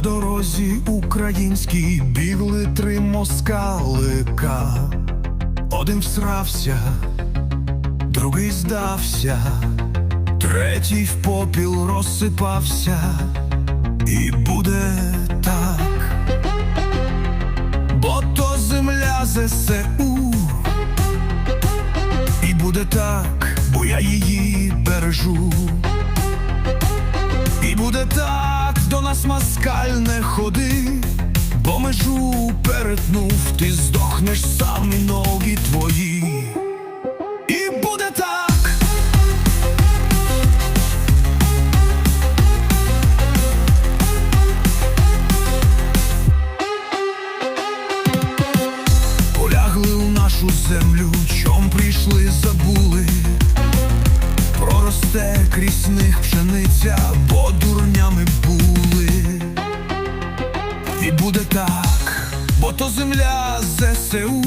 По дорозі українській бігли три москалика. Один всрався, другий здався, третій в попіл розсипався, і буде так, бо то земля ЗСУ, і буде так, бо я її бережу. І буде так, нас москаль не ходи, бо межу перетнув, ти здохнеш сам ноги твої. І буде так. Полягли у нашу землю, чом прийшли, забули. Проросте крізь них пшениця, бо дурнями були. І буде так, бо то земля ЗСУ.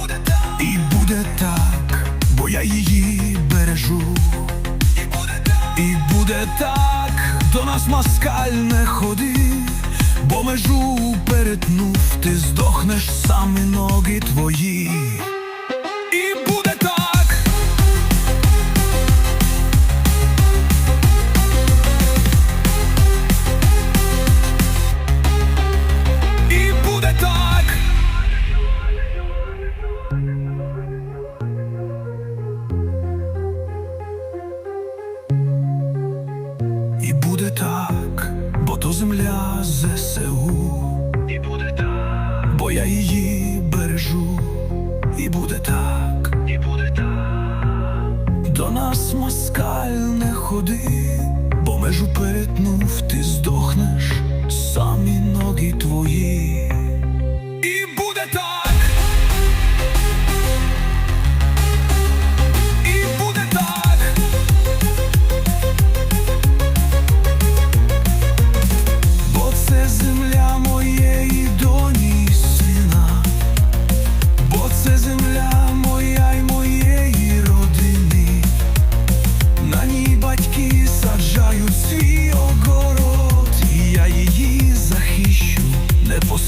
Буде так. І буде так, бо я її бережу. І буде так, і буде так, до нас москаль не ходи, бо межу перетнув, ти здохнеш сам ноги твої. Так, бо то земля ЗСУ. І буде так, бо я її бережу. І буде так, і буде так. До нас москаль не ходи, бо межу перетнув, ти здохнеш, самі ноги твої.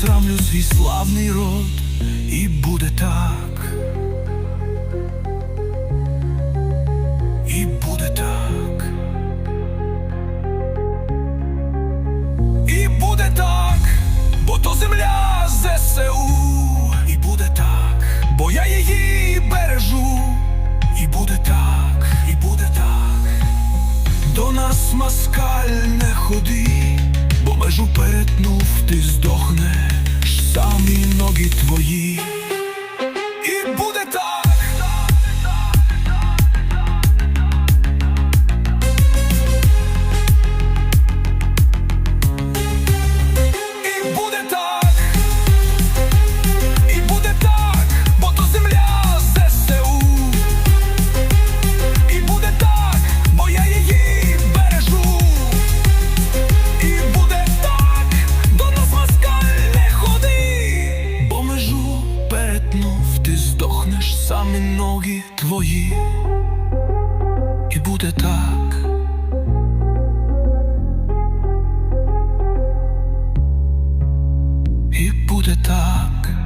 Посрамлю свій славний род, і буде так. І буде так. І буде так, бо то земля ЗСУ. І буде так, бо я її бережу. І буде так, і буде так. До нас москаль не ходи, бо межу перетнув, ти здохнеш, самі ноги твої. буде так. І буде так.